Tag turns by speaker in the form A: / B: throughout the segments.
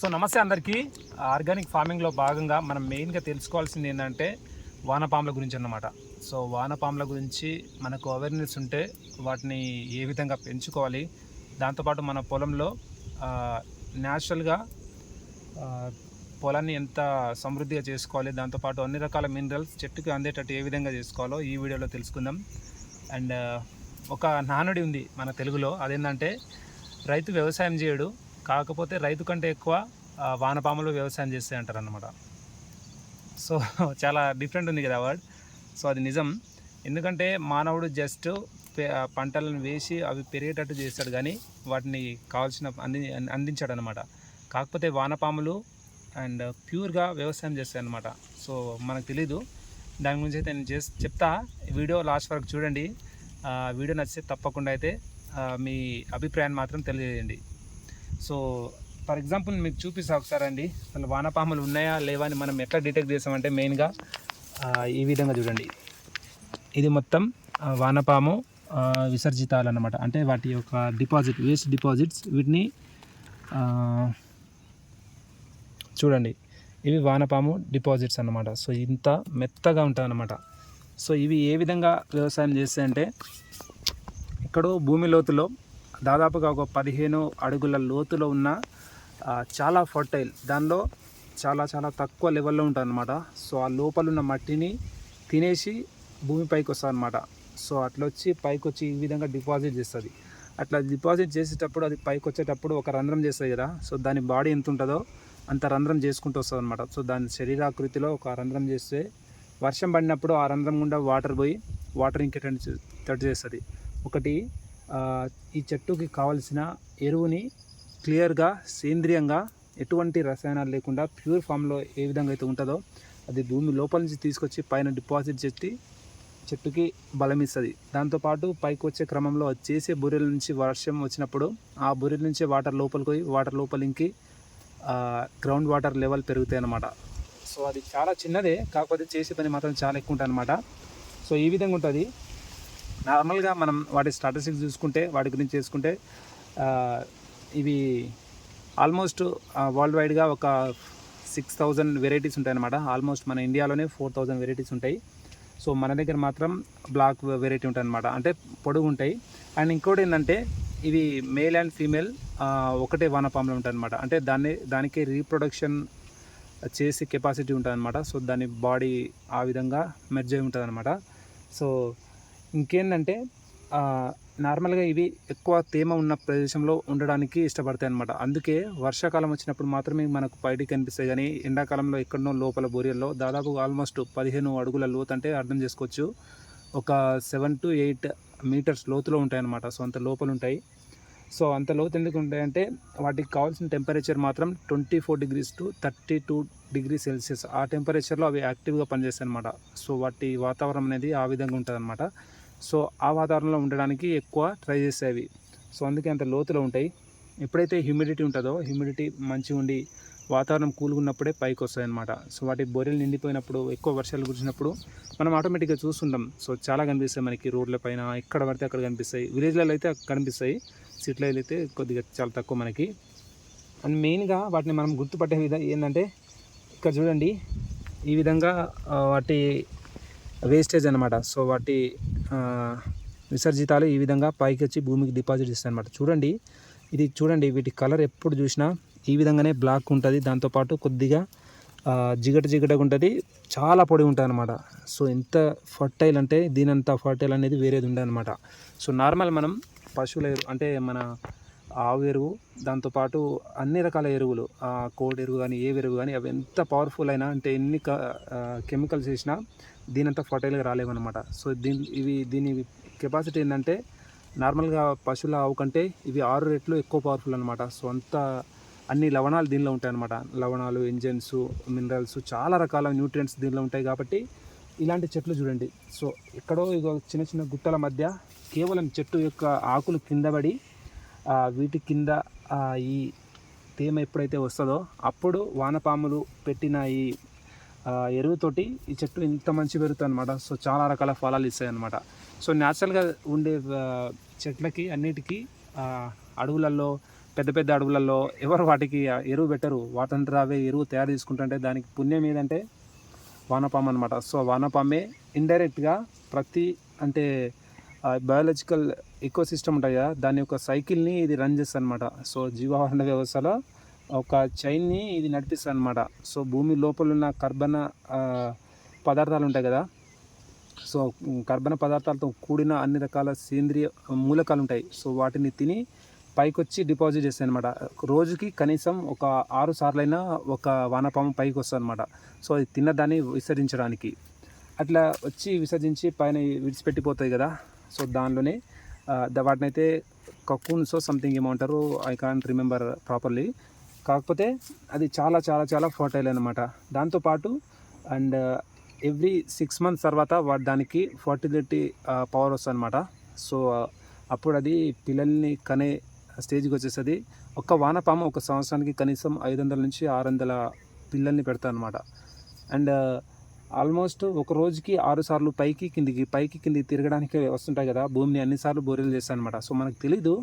A: So నమస్తే అందరికీ. Organic ఫార్మింగ్లో భాగంగా మనం మెయిన్గా తెలుసుకోవాల్సింది ఏంటంటే వానపాముల గురించి అన్నమాట. సో వానపాముల గురించి మనకు అవేర్నెస్ ఉంటే వాటిని ఏ విధంగా పెంచుకోవాలి దాంతోపాటు మన పొలంలో న్యాచురల్గా పొలాన్ని ఎంత సమృద్ధిగా చేసుకోవాలి దాంతోపాటు అన్ని రకాల మినరల్స్ చెట్టుకి అందేటట్టు ఏ విధంగా చేసుకోవాలో ఈ వీడియోలో తెలుసుకుందాం. అండ్ ఒక నానుడి ఉంది మన తెలుగులో. అదేంటంటే రైతు వ్యవసాయం చేయడు కాకపోతే రైతు కంటే ఎక్కువ వానపాములు వ్యవసాయం చేస్తాయి అంటారు అనమాట సో చాలా డిఫరెంట్ ఉంది కదా వర్డ్. సో అది నిజం. ఎందుకంటే మానవుడు జస్ట్ పంటలను వేసి అవి పెరిగేటట్టు చేస్తాడు కానీ వాటిని కావాల్సిన అంది అందించాడు అనమాట కాకపోతే వానపాములు అండ్ ప్యూర్గా వ్యవసాయం చేస్తాయి అనమాట సో మనకు తెలీదు. దాని గురించి అయితే నేను చేసి చెప్తా. వీడియో లాస్ట్ వరకు చూడండి. వీడియో నచ్చితే తప్పకుండా అయితే మీ అభిప్రాయాన్ని మాత్రం తెలియజేయండి. సో ఫర్ ఎగ్జాంపుల్ మీకు చూపిస్తా ఒకసారి అండి. అసలు వానపాములు ఉన్నాయా లేవా అని మనం ఎట్లా డిటెక్ట్ చేసామంటే మెయిన్గా ఈ విధంగా చూడండి. ఇది మొత్తం వానపాము విసర్జితాలు అన్నమాట. అంటే వాటి యొక్క డిపాజిట్ వేస్ట్ డిపాజిట్స్ వీటిని చూడండి. ఇవి వానపాము డిపాజిట్స్ అన్నమాట. సో ఇంత మెత్తగా ఉంటాయి సో ఇవి ఏ విధంగా వ్యవసాయం చేస్తాయంటే ఎక్కడో భూమి లోతులో దాదాపుగా ఒక పదిహేను అడుగుల లోతులో ఉన్న చాలా ఫర్టైల్ దానిలో చాలా చాలా తక్కువ లెవెల్లో ఉంటుంది అనమాట సో ఆ లోపల ఉన్న మట్టిని తినేసి భూమి పైకి వస్తుంది అనమాట సో అట్లా వచ్చి పైకి వచ్చి ఈ విధంగా డిపాజిట్ చేస్తుంది. అట్లా డిపాజిట్ చేసేటప్పుడు అది పైకి వచ్చేటప్పుడు ఒక రంధ్రం చేస్తుంది కదా. సో దాని బాడీ ఎంత ఉంటుందో అంత రంధ్రం చేసుకుంటూ వస్తుంది అనమాట సో దాని శరీరాకృతిలో ఒక రంధ్రం చేస్తే వర్షం పడినప్పుడు ఆ రంధ్రం గుండా వాటర్ పోయి వాటర్ ఇంకెట్ తట్టు చేస్తుంది ఒకటి ఈ చెట్టుకి కావలసిన ఎరువుని క్లియర్గా సేంద్రియంగా ఎటువంటి రసాయనాలు లేకుండా ప్యూర్ ఫామ్లో ఏ విధంగా అయితే ఉంటుందో అది భూమి లోపల నుంచి తీసుకొచ్చి పైన డిపాజిట్ చేసి చెట్టుకి బలం ఇస్తుంది. దాంతోపాటు పైకి వచ్చే క్రమంలో అది చేసే బొరెల నుంచి వర్షం వచ్చినప్పుడు ఆ బొరెల నుంచి వాటర్ లోపలికి పోయి వాటర్ లోపలికి గ్రౌండ్ వాటర్ లెవెల్ పెరుగుతాయి అన్నమాట. సో అది చాలా చిన్నదే కాకపోతే చేసే పని మాత్రం చాలా ఎక్కువ ఉంటుంది అనమాట సో ఈ విధంగా ఉంటుంది. నార్మల్గా మనం వాటి స్టాటిస్టిక్స్ చూసుకుంటే వాటి గురించి చేసుకుంటే ఇవి ఆల్మోస్ట్ వరల్డ్ వైడ్గా ఒక సిక్స్ థౌజండ్ వెరైటీస్ ఉంటాయన్నమాట. ఆల్మోస్ట్ మన ఇండియాలోనే ఫోర్ థౌజండ్ వెరైటీస్ ఉంటాయి. సో మన దగ్గర మాత్రం బ్లాక్ వెరైటీ ఉంటాయి అనమాట అంటే పొడుగు ఉంటాయి. అండ్ ఇంకోటి ఏంటంటే ఇవి మేల్ అండ్ ఫీమేల్ ఒకటే వానపాములు ఉంటాయి అనమాట అంటే దాన్ని దానికి రీప్రొడక్షన్ చేసే కెపాసిటీ ఉంటుంది అనమాట సో దాని బాడీ ఆ విధంగా మెర్జ్ అయి ఉంటుంది అనమాట సో ఇంకేంటంటే నార్మల్గా ఇవి ఎక్కువ తేమ ఉన్న ప్రదేశంలో ఉండడానికి ఇష్టపడతాయి అనమాట అందుకే వర్షాకాలం వచ్చినప్పుడు మాత్రమే మనకు బయటికి కనిపిస్తాయి. కానీ ఎండాకాలంలో ఎక్కడనో లోపల బొరియల్లో దాదాపు ఆల్మోస్ట్ పదిహేను అడుగుల లోతు అంటే అర్థం చేసుకోవచ్చు. ఒక సెవెన్ టు ఎయిట్ మీటర్స్ లోతులో ఉంటాయన్నమాట సో అంత లోపల ఉంటాయి. సో అంత లోతు ఎందుకు ఉంటాయంటే వాటికి కావాల్సిన టెంపరేచర్ మాత్రం twenty four degrees to thirty two degree celsius. ఆ టెంపరేచర్లో అవి యాక్టివ్గా పనిచేస్తాయి అనమాట సో వాటి వాతావరణం అనేది ఆ విధంగా ఉంటుంది అనమాట సో ఆ వాతావరణంలో ఉండడానికి ఎక్కువ ట్రై చేసేవి. సో అందుకే అంత లోతులో ఉంటాయి. ఎప్పుడైతే హ్యూమిడిటీ ఉంటుందో హ్యూమిడిటీ మంచిగా ఉండి వాతావరణం కూల్గా ఉన్నప్పుడే పైకి వస్తాయి అనమాట సో వాటి బొరెలు నిండిపోయినప్పుడు ఎక్కువ వర్షాలు కురిసినప్పుడు మనం ఆటోమేటిక్గా చూస్తుంటాం. సో చాలా కనిపిస్తాయి మనకి రోడ్ల పైన ఎక్కడ పడితే అక్కడ కనిపిస్తాయి. విలేజ్లలో అయితే కనిపిస్తాయి. సిటీలలో అయితే కొద్దిగా చాలా తక్కువ మనకి. అండ్ మెయిన్గా వాటిని మనం గుర్తుపట్టే విధంగా ఏంటంటే ఇక్కడ చూడండి. ఈ విధంగా వాటి వేస్టేజ్ అనమాట సో వాటి విసర్జితాలు ఈ విధంగా పైకి వచ్చి భూమికి డిపాజిట్ ఇస్తాయి అనమాట చూడండి ఇది చూడండి వీటి కలర్ ఎప్పుడు చూసినా ఈ విధంగానే బ్లాక్ ఉంటుంది. దాంతోపాటు కొద్దిగా జిగట జిగటగా ఉంటుంది. చాలా పొడి ఉంటుంది అనమాట సో ఎంత ఫర్టైల్ అంటే దీనంత ఫర్టైల్ అనేది వేరేది ఉండదనమాట సో నార్మల్ మనం పశువుల ఎరువు అంటే మన ఆవు ఎరువు దాంతోపాటు అన్ని రకాల ఎరువులు కోడి ఎరువు కానీ ఏ ఎరువు కానీ అవి ఎంత పవర్ఫుల్ అయినా అంటే ఎన్ని కెమికల్స్ వేసినా దీనంతా ఫర్టైల్గా రాలేవన్నమాట. సో దీని ఇవి దీని కెపాసిటీ ఏంటంటే నార్మల్గా పశువుల ఆవు కంటే ఇవి ఆరు రెట్లు ఎక్కువ పవర్ఫుల్ అనమాట సో అంత అన్ని లవణాలు దీనిలో ఉంటాయి అనమాట లవణాలు ఇంజన్స్ మినరల్స్ చాలా రకాల న్యూట్రియంట్స్ దీనిలో ఉంటాయి కాబట్టి ఇలాంటి చెట్లు చూడండి. సో ఎక్కడో ఇగో చిన్న చిన్న గుట్టల మధ్య కేవలం చెట్టు యొక్క ఆకులు కింద పడి వీటి కింద ఈ తేమ ఎప్పుడైతే వస్తుందో అప్పుడు వానపాములు పెట్టిన ఈ ఎరువుతోటి ఈ చెట్టు ఇంత మంచి పెరుగుతుంది అనమాట సో చాలా రకాల ఫలాలు ఇస్తాయి అనమాట సో న్యాచురల్గా ఉండే చెట్లకి అన్నిటికీ అడవులలో పెద్ద పెద్ద అడవులలో ఎవరు వాటికి ఎరువు పెట్టరు. వాటంతా అవే ఎరువు తయారు చేసుకుంటుంటే దానికి పుణ్యం ఏదంటే వానపాము అనమాట సో వానపామే ఇండైరెక్ట్గా ప్రతి అంటే బయాలజికల్ ఎకో సిస్టమ్ ఉంటాయి కదా దాని యొక్క సైకిల్ని ఇది రన్ చేస్తుంది అనమాట సో జీవావరణ వ్యవస్థలో ఒక చైన్ని ఇది నడిపిస్తుంది అనమాట సో భూమి లోపల ఉన్న కర్బన పదార్థాలు ఉంటాయి కదా? సో కర్బన పదార్థాలతో కూడిన అన్ని రకాల సేంద్రియ మూలకాలు ఉంటాయి. సో వాటిని తిని పైకి వచ్చి డిపాజిట్ చేస్తాయి అనమాట రోజుకి కనీసం ఒక ఆరు సార్లైనా ఒక వానపాము పైకి వస్తుంది అనమాట సో అది తిన్నదాన్ని విసర్జించడానికి. అట్లా వచ్చి విసర్జించి పైన విడిచిపెట్టిపోతాయి కదా? సో దానిలోనే వాటిని అయితే సంథింగ్ ఏమంటారు ఐ కాంట్ రిమెంబర్ ప్రాపర్లీ కాకపోతే అది చాలా చాలా చాలా ఫర్టైల్ అనమాట దాంతోపాటు అండ్ ఎవ్రీ సిక్స్ మంత్స్ తర్వాత దానికి ఫర్టిలిటీ పవర్ వస్తుంది అనమాట సో అప్పుడు అది పిల్లల్ని కనే స్టేజ్కి వచ్చేస్తుంది. ఒక్క వానపాము ఒక సంవత్సరానికి కనీసం ఐదు వందల నుంచి ఆరు వందల పిల్లల్ని పెడతా అనమాట అండ్ ఆల్మోస్ట్ ఒక రోజుకి ఆరు సార్లు పైకి కిందికి పైకి కిందికి తిరగడానికి వస్తుంటాయి కదా భూమిని అన్నిసార్లు బోరెలు చేస్తాయి అనమాట సో మనకు తెలీదు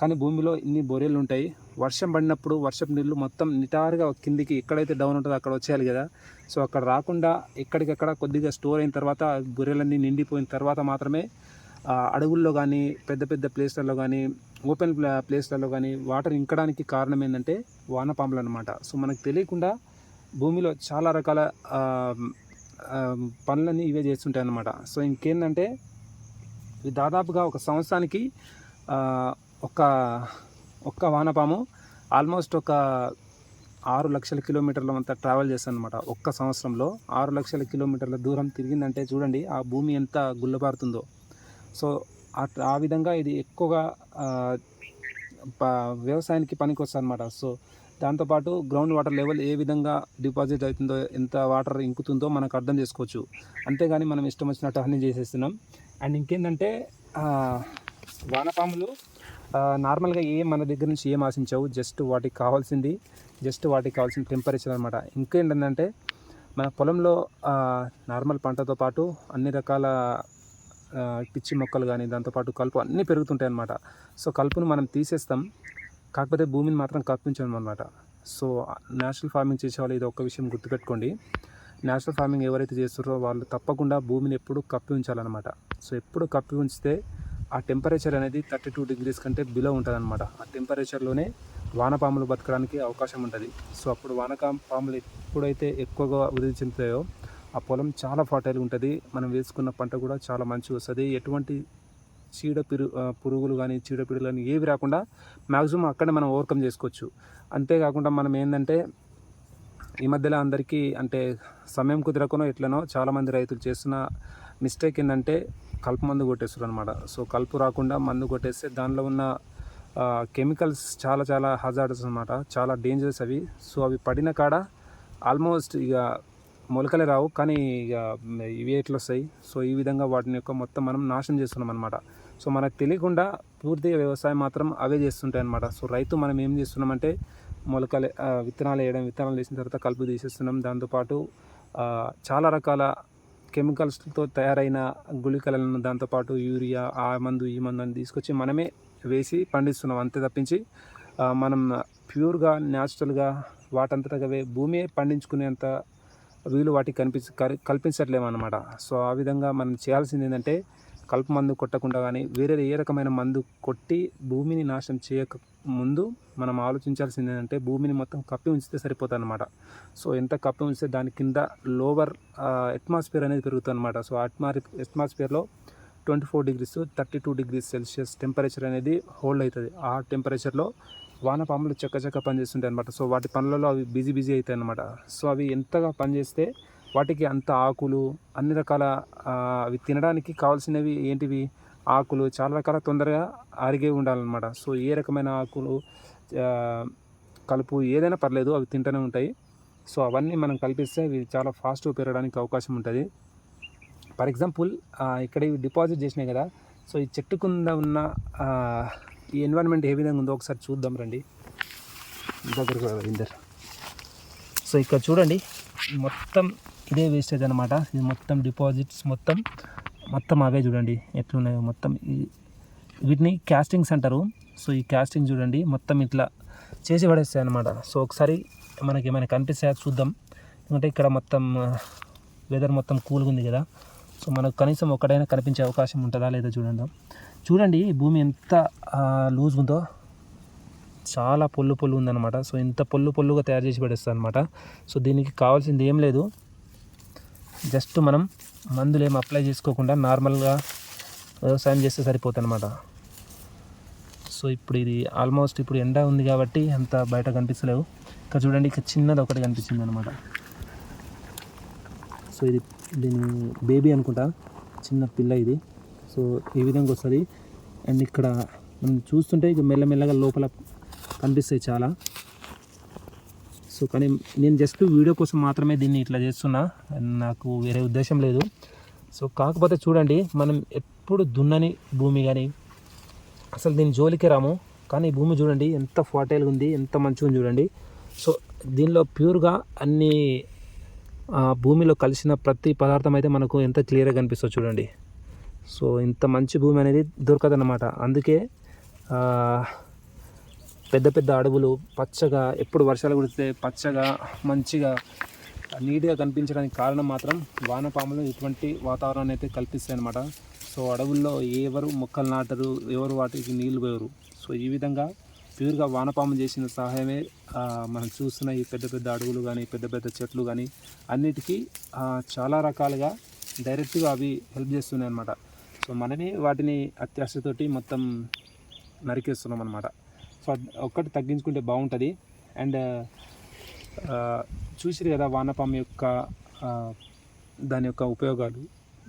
A: కానీ భూమిలో ఇన్ని బోరెలు ఉంటాయి వర్షం పడినప్పుడు వర్షపు నీళ్ళు మొత్తం నిటారుగా కిందికి ఎక్కడైతే డౌన్ ఉంటుందో అక్కడ వచ్చేయాలి కదా. సో అక్కడ రాకుండా ఎక్కడికక్కడ కొద్దిగా స్టోర్ అయిన తర్వాత ఆ నిండిపోయిన తర్వాత మాత్రమే అడవుల్లో కానీ పెద్ద పెద్ద ప్లేస్లలో కానీ ఓపెన్ ప్లేస్లలో కానీ వాటర్ ఇంకడానికి కారణం ఏంటంటే వానపాములు అనమాట సో మనకు తెలియకుండా భూమిలో చాలా రకాల పనులన్నీ ఇవే చేస్తుంటాయి అన్నమాట సో ఇంకేంటంటే ఇది దాదాపుగా ఒక సంవత్సరానికి ఒక ఒక్క వానపాము ఆల్మోస్ట్ ఒక ఆరు లక్షల కిలోమీటర్ల అంతా ట్రావెల్ చేస్తాను అనమాట ఒక్క సంవత్సరంలో ఆరు లక్షల కిలోమీటర్ల దూరం తిరిగిందంటే చూడండి ఆ భూమి ఎంత గుల్లబారుతుందో. సో ఆ- ఆ విధంగా ఇది ఎక్కువగా వ్యవసాయానికి పనికి వస్తుంది అనమాట సో దాంతోపాటు గ్రౌండ్ వాటర్ లెవెల్ ఏ విధంగా డిపాజిట్ అవుతుందో ఎంత వాటర్ ఇంకుతుందో మనకు అర్థం చేసుకోవచ్చు. అంతేగాని మనం ఇష్టం వచ్చినట్టు అన్నీ చేసేస్తున్నాం. అండ్ ఇంకేంటంటే వానపాములు నార్మల్గా ఏం మన దగ్గర నుంచి ఏం ఆశించావు? జస్ట్ వాటికి కావాల్సింది జస్ట్ వాటికి కావాల్సిన టెంపరేచర్ అనమాట ఇంకేంటంటే మన పొలంలో నార్మల్ పంటతో పాటు అన్ని రకాల పిచ్చి మొక్కలు కానీ దాంతోపాటు కలుపు అన్నీ పెరుగుతుంటాయి అన్నమాట. సో కలుపును మనం తీసేస్తాం. కాకపోతే భూమిని మాత్రం కప్పించాం అనమాట సో నేచురల్ ఫార్మింగ్ చేసే వాళ్ళు ఇది ఒక్క విషయం గుర్తుపెట్టుకోండి. నేషనల్ ఫార్మింగ్ ఎవరైతే చేస్తారో వాళ్ళు తప్పకుండా భూమిని ఎప్పుడు కప్పి ఉంచాలన్నమాట. సో ఎప్పుడు కప్పి ఉంచితే ఆ టెంపరేచర్ అనేది థర్టీ టూ డిగ్రీస్ కంటే బిలో ఉంటుంది అనమాట ఆ టెంపరేచర్లోనే వానపాములు బతకడానికి అవకాశం ఉంటుంది. సో అప్పుడు వానకా పాములు ఎప్పుడైతే ఎక్కువగా వృద్ధి చెందుతాయో ఆ పొలం చాలా ఫర్టైల్ ఉంటుంది. మనం వేసుకున్న పంట కూడా చాలా మంచిగా వస్తుంది. ఎటువంటి చీడ పిరు పురుగులు కానీ చీడపీడలు కానీ ఏవి రాకుండా మ్యాక్సిమం అక్కడే మనం ఓవర్కమ్ చేసుకోవచ్చు. అంతేకాకుండా మనం ఏంటంటే ఈ మధ్యలో అందరికీ అంటే సమయం కుదరకనో ఎట్లనో చాలామంది రైతులు చేస్తున్న మిస్టేక్ ఏంటంటే కలుపు మందు కొట్టేస్తారు అనమాట సో కలుపు రాకుండా మందు కొట్టేస్తే దానిలో ఉన్న కెమికల్స్ చాలా చాలా హజార్డ్స్ అనమాట చాలా డేంజరస్ అవి. సో అవి పడిన కాడ ఆల్మోస్ట్ ఇక మొలకలే రావు. కానీ ఇక ఇవి ఎట్లా వస్తాయి సో ఈ విధంగా వాటిని యొక్క మొత్తం మనం నాశనం చేస్తున్నాం అనమాట సో మనకు తెలియకుండా పూర్తిగా వ్యవసాయం మాత్రం అవే చేస్తుంటాయి అనమాట సో రైతు మనం ఏం చేస్తున్నామంటే మొలకలు విత్తనాలు వేయడం విత్తనాలు వేసిన తర్వాత కలుపు తీసేస్తున్నాం. దాంతోపాటు చాలా రకాల కెమికల్స్తో తయారైన గుళికలను దాంతోపాటు యూరియా ఆ మందు ఈ మందు అని తీసుకొచ్చి మనమే వేసి పండిస్తున్నాం. అంతే తప్పించి మనం ప్యూర్గా న్యాచురల్గా వాటంతటా భూమి పండించుకునేంత వీలు వాటికి కనిపించ కల్పించట్లేము అనమాట సో ఆ విధంగా మనం చేయాల్సింది ఏంటంటే కలుపు మందు కొట్టకుండా కానీ వేరే ఏ రకమైన మందు కొట్టి భూమిని నాశనం చేయక ముందు మనం ఆలోచించాల్సింది ఏంటంటే భూమిని మొత్తం కప్పి ఉంచితే సరిపోతుంది అనమాట సో ఎంత కప్పి ఉంచితే దాని కింద లోవర్ అట్మాస్ఫియర్ అనేది పెరుగుతుంది అనమాట సో అట్మా అట్మాస్ఫియర్లో twenty four degrees thirty two degrees celsius temperature అనేది హోల్డ్ అవుతుంది. ఆ టెంపరేచర్లో వానపాములు చక్క చక్క పనిచేస్తుంటాయి అనమాట సో వాటి పనులలో అవి బిజీ బిజీ అవుతాయి అనమాట సో అవి ఎంతగా పనిచేస్తే వాటికి అంత ఆకులు అన్ని రకాల అవి తినడానికి కావాల్సినవి ఏంటివి? ఆకులు చాలా రకాల తొందరగా అరిగే ఉండాలన్నమాట. సో ఏ రకమైన ఆకులు కలుపు ఏదైనా పర్లేదు అవి తింటూనే ఉంటాయి. సో అవన్నీ మనం కల్పిస్తే అవి చాలా ఫాస్ట్గా పెరగడానికి అవకాశం ఉంటుంది. ఫర్ ఎగ్జాంపుల్ ఇక్కడ ఇవి డిపాజిట్ చేసినాయి కదా. సో ఈ చెట్టు కింద ఉన్న ఈ ఎన్విరాన్మెంట్ ఏ విధంగా ఉందో ఒకసారి చూద్దాం రండి. దగ్గరకు ఇందర్. సో ఇక్కడ చూడండి మొత్తం ఇదే వేస్టేజ్ అనమాట ఇది మొత్తం డిపాజిట్స్ మొత్తం మొత్తం అవే చూడండి ఎట్లున్నాయో. మొత్తం ఈ వీటిని క్యాస్టింగ్స్ అంటారు సో ఈ క్యాస్టింగ్ చూడండి మొత్తం ఇట్లా చేసి పడేస్తాయి అనమాట సో ఒకసారి మనకి ఏమైనా కనిపిస్తాయా చూద్దాం. ఎందుకంటే ఇక్కడ మొత్తం వెదర్ మొత్తం కూల్గా ఉంది కదా. సో మనకు కనీసం ఒక్కడైనా కనిపించే అవకాశం ఉంటుందా లేదా చూడండి. చూడండి ఈ భూమి ఎంత లూజ్ ఉందో. చాలా పొల్లు పొల్లు ఉందన్నమాట. సో ఇంత పొల్లు పొల్లుగా తయారు చేసి పడేస్తుంది అనమాట సో దీనికి కావాల్సింది ఏం లేదు. జస్ట్ మనం మందులు ఏం అప్లై చేసుకోకుండా నార్మల్గా వ్యవసాయం చేస్తే సరిపోతుంది అనమాట సో ఇప్పుడు ఇది ఆల్మోస్ట్ ఇప్పుడు ఎండ ఉంది కాబట్టి అంత బయట కనిపిస్తలేవు. ఇక్కడ చూడండి ఇక్కడ చిన్నది ఒకటి కనిపించింది అనమాట సో ఇది దీని బేబీ అనుకుంటా చిన్న పిల్ల ఇది. సో ఈ విధంగా వస్తుంది. అండ్ ఇక్కడ మనం చూస్తుంటే ఇక మెల్లమెల్లగా లోపల కనిపిస్తాయి చాలా. సో కానీ నేను జస్ట్ వీడియో కోసం మాత్రమే దీన్ని ఇట్లా చేస్తున్నా. నాకు వేరే ఉద్దేశం లేదు. సో కాకపోతే చూడండి మనం ఎప్పుడు దున్నని భూమి కానీ అసలు దీని జోలికి రాము. కానీ ఈ భూమి చూడండి ఎంత ఫర్టైల్గా ఉంది ఎంత మంచిగా చూడండి. సో దీనిలో ప్యూర్గా అన్ని భూమిలో కలిసిన ప్రతి పదార్థం అయితే మనకు ఎంత క్లియర్గా కనిపిస్తుంది చూడండి. సో ఇంత మంచి భూమి అనేది దొరకదన్నమాట. అందుకే పెద్ద పెద్ద అడవులు పచ్చగా ఎప్పుడు వర్షాలు కుడితే పచ్చగా మంచిగా నీట్గా కనిపించడానికి కారణం మాత్రం వానపాములు. ఇటువంటి వాతావరణాన్ని అయితే కల్పిస్తాయి అన్నమాట సో అడవుల్లో ఎవరు మొక్కలు నాటరు ఎవరు వాటికి నీళ్ళు పోయరు. సో ఈ విధంగా ప్యూర్గా వానపాము చేసిన సహాయమే మనం చూస్తున్న ఈ పెద్ద పెద్ద అడవులు కానీ పెద్ద పెద్ద చెట్లు కానీ అన్నిటికీ చాలా రకాలుగా డైరెక్ట్గా అవి హెల్ప్ చేస్తున్నాయి అన్నమాట సో మనమే వాటిని అత్యాశతోటి మొత్తం నరికేస్తున్నాం అనమాట ఒక్కటి తగ్గించుకుంటే బాగుంటుంది. అండ్ చూసిరు కదా వానపాము యొక్క దాని యొక్క ఉపయోగాలు.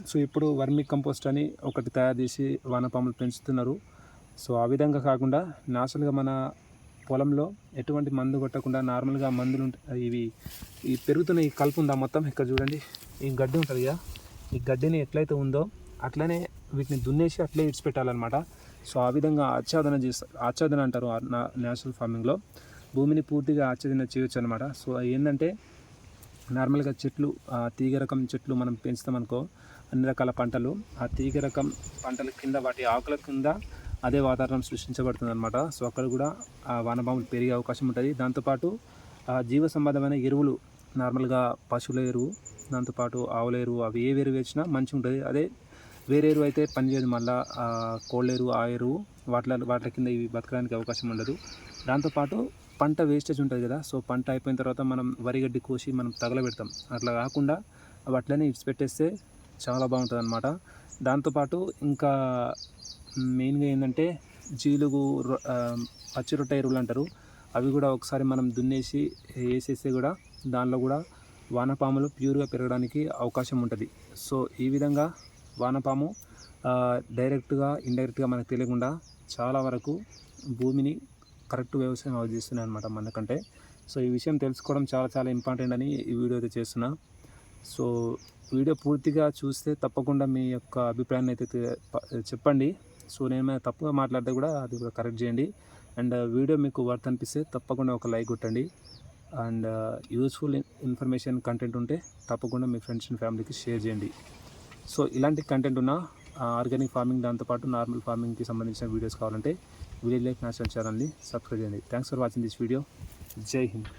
A: సో ఇప్పుడు వర్మి కంపోస్ట్ అని ఒకటి తయారు చేసి వానపాములు పెంచుతున్నారు. సో ఆ విధంగా కాకుండా నాచురల్గా మన పొలంలో ఎటువంటి మందు కొట్టకుండా నార్మల్గా మందులు ఉంటాయి ఇవి ఈ పెరుగుతున్న ఈ కలుపు ఉందా మొత్తం? ఇక్కడ చూడండి. ఈ గడ్డి ఉంటుంది కదా. ఈ గడ్డిని ఎట్లయితే ఉందో అట్లనే వీటిని దున్నేసి అట్లే ఇడిచిపెట్టాలన్నమాట. సో ఆ విధంగా ఆచ్ఛాదన చేస్తారు ఆచ్ఛాదన అంటారు న్యాచురల్ ఫార్మింగ్లో. భూమిని పూర్తిగా ఆచ్ఛాదన చేయొచ్చు అనమాట సో ఏంటంటే నార్మల్గా చెట్లు ఆ తీగ రకం చెట్లు మనం పెంచుతామనుకో అన్ని రకాల పంటలు ఆ తీగ రకం పంటల కింద వాటి ఆకుల కింద అదే వాతావరణం సృష్టించబడుతుంది అనమాట సో అక్కడ కూడా ఆ వానపాములు పెరిగే అవకాశం ఉంటుంది. దాంతోపాటు ఆ జీవ సంబంధమైన ఎరువులు నార్మల్గా పశువుల ఎరువు దాంతోపాటు ఆవుల ఎరువు అవి ఏ ఎరువు వేసినా మంచిగా ఉంటుంది అదే వేరే ఎరువు అయితే పనిచేయదు మళ్ళీ కోళ్ళ ఎరువు ఆ ఎరువు వాటిల వాటి కింద ఇవి బతకడానికి అవకాశం ఉండదు. దాంతోపాటు పంట వేస్టేజ్ ఉంటుంది కదా సో పంట అయిపోయిన తర్వాత మనం వరిగడ్డి కోసి మనం తగలబెడతాం. అట్లా కాకుండా అవి అట్లనే ఇడిచిపెట్టేస్తే చాలా బాగుంటుంది అనమాట దాంతోపాటు ఇంకా మెయిన్గా ఏంటంటే జీలుగు రొ- పచ్చి రొట్టె ఎరువులు అంటారు. అవి కూడా ఒకసారి మనం దున్నేసి వేసేస్తే కూడా దానిలో కూడా వానపాములు ప్యూర్గా పెరగడానికి అవకాశం ఉంటుంది. సో ఈ విధంగా వానపాము డైరెక్ట్గా ఇండైరెక్ట్గా మనకు తెలియకుండా చాలా వరకు భూమిని కరెక్ట్ వ్యవసాయం అవి చేస్తున్నాయి అనమాట మనకంటే. సో ఈ విషయం తెలుసుకోవడం చాలా చాలా ఇంపార్టెంట్ అని ఈ వీడియో అయితే చేస్తున్నా. సో వీడియో పూర్తిగా చూస్తే తప్పకుండా మీ యొక్క అభిప్రాయాన్ని అయితే చెప్పండి. సో నేను తప్పుగా మాట్లాడితే కూడా అది కూడా కరెక్ట్ చేయండి. అండ్ వీడియో మీకు వర్త్ అనిపిస్తే తప్పకుండా ఒక లైక్ కొట్టండి. అండ్ యూస్ఫుల్ ఇన్ఫర్మేషన్ కంటెంట్ ఉంటే తప్పకుండా మీ ఫ్రెండ్స్ అండ్ ఫ్యామిలీకి షేర్ చేయండి. సో ఇలాంటి కంటెంట్ ఉన్న ఆర్గానిక్ ఫార్మింగ్ దాంతోపాటు నార్మల్ ఫార్మింగ్కి సంబంధించిన వీడియోస్ కావాలంటే విలేజ్ లైఫ్ నేషనల్ ఛానల్ని సబ్స్క్రైబ్ చేయండి. Thanks for watching this video Jai Hind